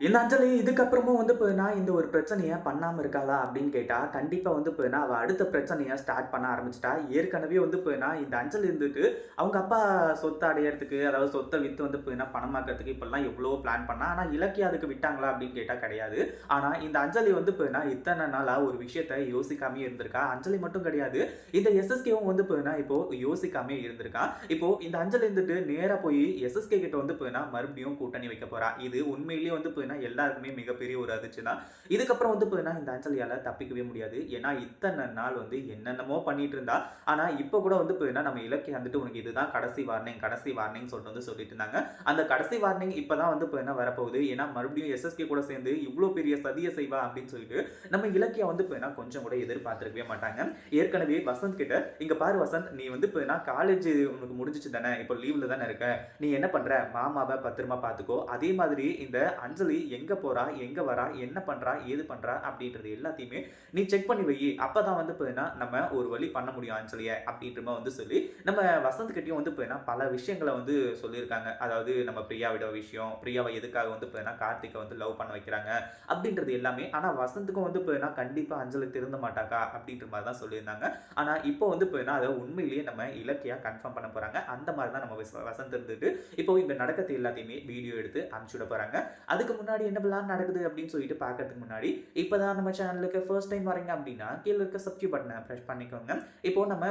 இந்த அஞ்சலி இதுக்கப்புறமும் வந்து போயினா இந்த ஒரு பிரச்சனையை பண்ணாமல் இருக்காளா அப்படின்னு கேட்டால் கண்டிப்பாக வந்து போயினா அவள் அடுத்த பிரச்சனையை ஸ்டார்ட் பண்ண ஆரம்பிச்சிட்டா. ஏற்கனவே வந்து போயினா இந்த அஞ்சலி இருந்துட்டு அவங்க அப்பா சொத்தை அடையறதுக்கு அதாவது சொத்தை விற்று வந்து போயினா பணமாக்கிறதுக்கு இப்போல்லாம் எவ்வளோ பிளான் பண்ணா. ஆனால் இலக்கிய அதுக்கு விட்டாங்களா அப்படின்னு கேட்டால் கிடையாது. ஆனால் இந்த அஞ்சலி வந்து போயினா இத்தனை நாளாக ஒரு விஷயத்த யோசிக்காமே இருந்திருக்கா? அஞ்சலி மட்டும் கிடையாது. இந்த எஸ்எஸ்கேவும் வந்து போயினா இப்போ யோசிக்காமே இருந்திருக்கா? இப்போ இந்த அஞ்சலி இருந்துட்டு நேராக போய் எஸ்எஸ்கே கிட்ட வந்து போயினா மறுபடியும் கூட்டணி வைக்க போறா. இது உண்மையிலேயே வந்து பார்த்தீங்கன்னா எல்லாருக்குமே மிகப்பெரிய ஒரு அதிர்ச்சி தான் இதுக்கப்புறம் வந்து பார்த்தீங்கன்னா இந்த அஞ்சலியால தப்பிக்கவே முடியாது. ஏன்னா இத்தனை நாள் வந்து என்னென்னமோ பண்ணிட்டு இருந்தா. ஆனால் இப்போ கூட வந்து பார்த்தீங்கன்னா நம்ம இலக்கியம் வந்துட்டு உனக்கு இதுதான் கடைசி வார்னிங் கடைசி வார்னிங் சொல்லிட்டு வந்து சொல்லிட்டு இருந்தாங்க. அந்த கடைசி வார்னிங் இப்போ தான் வந்து பார்த்தீங்கன்னா வரப்போகுது. ஏன்னா மறுபடியும் எஸ்எஸ்கே கூட சேர்ந்து இவ்வளோ பெரிய சதியை செய்வா அப்படின்னு சொல்லிட்டு நம்ம இலக்கியம் வந்து பார்த்தீங்கன்னா கொஞ்சம் கூட எதிர்பார்த்துருக்கவே மாட்டாங்க. ஏற்கனவே வசந்த் கிட்ட இங்கே பாரு வசந்த் நீ வந்து பார்த்தீங்கன்னா காலேஜ் உனக்கு முடிஞ்சிச்சு தானே? இப்போ லீவில் தானே இருக்க? நீ என்ன பண்ணுற மாமாவை பத்திரமா பார்த்துக்கோ அதே மாதிரி இந்த அஞ்சலி எங்கே போறா எங்க வரா என்ன பண்ணுறா ஏது பண்றா அப்படின்றது எல்லாத்தையுமே நீ செக் பண்ணி வை. அப்பதான் வந்து போயினா நம்ம ஒரு வழி பண்ண முடியும் அஞ்சலிய அப்படின்ற மாதிரி வந்து சொல்லி நம்ம வசந்த் கிட்டயும் வந்து போயினா பல விஷயங்களை வந்து சொல்லியிருக்காங்க. அதாவது நம்ம பிரியாவிட விஷயம் பிரியாவை எதுக்காக வந்து போயினா கார்த்திகை வந்து லவ் பண்ண வைக்கிறாங்க அப்படின்றது எல்லாமே. ஆனால் வசந்துக்கும் வந்து போயினா கண்டிப்பாக அஞ்சலி திருந்த மாட்டாக்கா அப்படின்ற மாதிரி தான் சொல்லியிருந்தாங்க. ஆனால் இப்போ வந்து போயினா அதை உண்மையிலேயே நம்ம இலக்கியாக கன்ஃபார்ம் பண்ண போறாங்க. அந்த மாதிரி தான் நம்ம வச- வசந்த் இருந்துட்டு இப்போ இந்த நடக்கத்தை எல்லாத்தையுமே வீடியோ எடுத்து அனுப்பிச்சுட போறாங்க. அதுக்கு முன்னாடி முன்னாடி என்ன பிளான் நடக்குது அப்படின்னு சொல்லிட்டு பார்க்கறதுக்கு முன்னாடி இப்போதான் நம்ம சேனலுக்கு ஃபர்ஸ்ட் டைம் வரீங்க அப்படின்னா கீழே இருக்க சப்ஸ்கிரைப் பட்டனை ப்ரெஸ் பண்ணிக்கோங்க. இப்போ நம்ம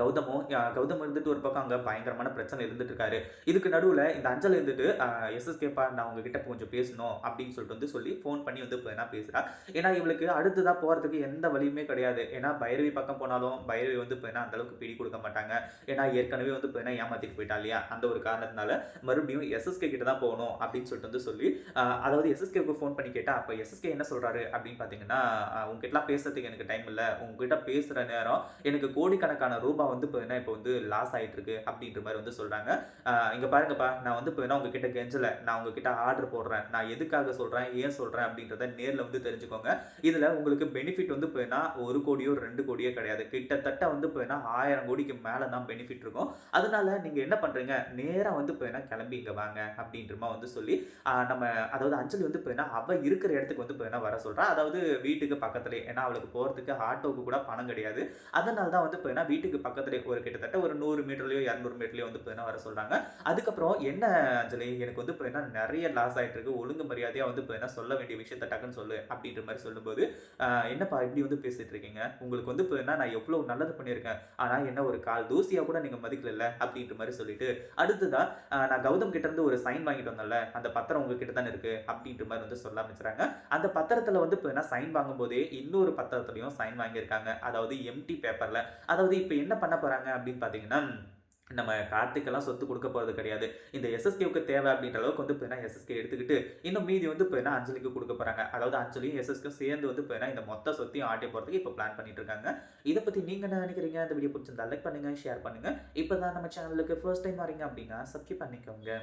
கௌதமும் கௌதம் இருந்துட்டு ஒரு பக்கம் அங்கே பயங்கரமான பிரச்சனை இருந்துட்டு இருக்காரு. இதுக்கு நடுவில் இந்த அஞ்சல் இருந்துட்டு எஸ்எஸ்கேப்பா நான் உங்ககிட்ட கொஞ்சம் பேசணும் அப்படின்னு சொல்லிட்டு வந்து சொல்லி ஃபோன் பண்ணி வந்து இப்போ என்ன பேசுகிறா ஏன்னா இவளுக்கு அடுத்ததாக போகிறதுக்கு எந்த வழியுமே கிடையாது. ஏன்னா பைரவி பக்கம் போனாலும் பைரவி வந்து இப்போ என்ன அந்த அளவுக்கு பிடி கொடுக்க மாட்டாங்க. ஏன்னா ஏற்கனவே வந்து இப்போ என்ன ஏமாத்திட்டு போயிட்டா இல்லையா? அந்த ஒரு காரணத்தினால மறுபடியும் எஸ்எஸ்கே கிட்ட தான் போகணும் அப்படின்னு சொல்லிட்டு வந்து சொல்லி அதாவது எஸ்எஸ்கேவுக்கு ஃபோன் பண்ணி கேட்டால் அப்போ எஸ்எஸ்கே என்ன சொல்கிறாரு அப்படின்னு பார்த்தீங்கன்னா உங்ககிட்டலாம் பேசுறதுக்கு எனக்கு டைம் இல்லை. உங்ககிட்ட பேசுகிற நேரம் எனக்கு கோடிக்கணக்கான ரூபாய் வந்து இப்போ என்ன இப்போ வந்து லாஸ் ஆகிட்டு இருக்கு அப்படின்ற மாதிரி வந்து சொல்கிறாங்க இங்கே பாருங்கப்பா நான் வந்து இப்போ என்ன உங்ககிட்ட கெஞ்சல. நான் உங்ககிட்ட ஆர்டர் போடுறேன். நான் எதுக்காக சொல்கிறேன் ஏன் சொல்கிறேன் அப்படின்றத நேரில் வந்து தெரிஞ்சுக்கோங்க. இதில் உங்களுக்கு பெனிஃபிட் வந்து இப்போ என்ன ஒரு கோடியோ ரெண்டு கோடியோ கிடையாது. கிட்டத்தட்ட வந்து இப்போ என்ன ஆயிரம் கோடிக்கு மேலே தான் பெனிஃபிட் இருக்கும். அதனால நீங்கள் என்ன பண்ணுறீங்க நேராக வந்து இப்போ வேணால் கிளம்பி இங்கே வாங்க அப்படின்றமா வந்து சொல்லி நம்ம அதாவது அஞ்சலி வந்து இப்போ அவள் இருக்கிற இடத்துக்கு வந்து இப்போ என்ன வர சொல்கிறான் அதாவது வீட்டுக்கு பக்கத்துலேயே. ஏன்னா அவளுக்கு போகிறதுக்கு ஆட்டோவுக்கு கூட பணம் கிடையாது. அதனால தான் வந்து இப்போ என்ன வீட்டுக்கு பக்கத்துலேயே ஒரு கிட்டத்தட்ட ஒரு நூறு மீட்டர்லையோ இரநூறு மீட்டர்லையோ வந்து இப்போ வர சொல்கிறாங்க அதுக்கப்புறம் என்ன அஞ்சலி எனக்கு வந்து இப்போ என்ன நிறைய லாஸ் ஆகிட்டு இருக்கு ஒழுங்கு மரியாதையாக வந்து இப்போ என்ன சொல்ல வேண்டிய விஷயத்த டக்குன்னு சொல்லு அப்படின்ற மாதிரி சொல்லும்போது என்னப்பா இப்படி வந்து பேசிட்டு இருக்கீங்க? உங்களுக்கு வந்து இப்போ என்ன நான் எவ்வளோ நல்லது பண்ணியிருக்கேன். ஆனால் என்ன ஒரு கால் தூசியாக கூட நீங்கள் மதிக்கல அப்படின்ற மாதிரி சொல்லிட்டு அடுத்ததா நான் கௌதம் கிட்ட இருந்து ஒரு சைன் வாங்கிட்டு வந்தேன்ல. அந்த பத்திரம் உங்ககிட்ட தானே இருக்கு? அப்படின்ற மாதிரி வந்து சொல்ல ஆரம்பிச்சுறாங்க. அந்த பத்திரத்தில் வந்து இப்போ என்ன சைன் வாங்கும்போதே இன்னொரு பத்திரத்துலையும் சைன் வாங்கியிருக்காங்க. அதாவது எம்டி பேப்பரில் அதாவது இப்போ இப்போ என்ன பண்ண போகிறாங்க அப்படின்னு பார்த்தீங்கன்னா நம்ம கார்த்திக்கெல்லாம் சொத்து கொடுக்க போகிறது கிடையாது. இந்த எஸ்எஸ்கேவுக்கு தேவை அப்படின்ற அளவுக்கு வந்து இப்போ எஸ்எஸ்கே எடுத்துக்கிட்டு இன்னும் மீதி வந்து போய்னா அஞ்சலிக்கு கொடுக்க போகிறாங்க அதாவது அஞ்சலியும் எஸ்எஸ்கே சேர்ந்து வந்து இப்போ இந்த மொத்த சொத்தையும் ஆட்டி போகிறதுக்கு இப்போ பிளான் பண்ணிட்டு இருக்காங்க. இதை பற்றி நீங்கள் என்ன நினைக்கிறீங்க? இந்த வீடியோ பிடிச்சிருந்தா லைக் பண்ணுங்கள் ஷேர் பண்ணுங்க. இப்போதான் நம்ம சேனலுக்கு ஃபர்ஸ்ட் டைம் வரீங்க அப்படின்னா சப்ஸ்கிரைப் பண்ணிக்கோங்க.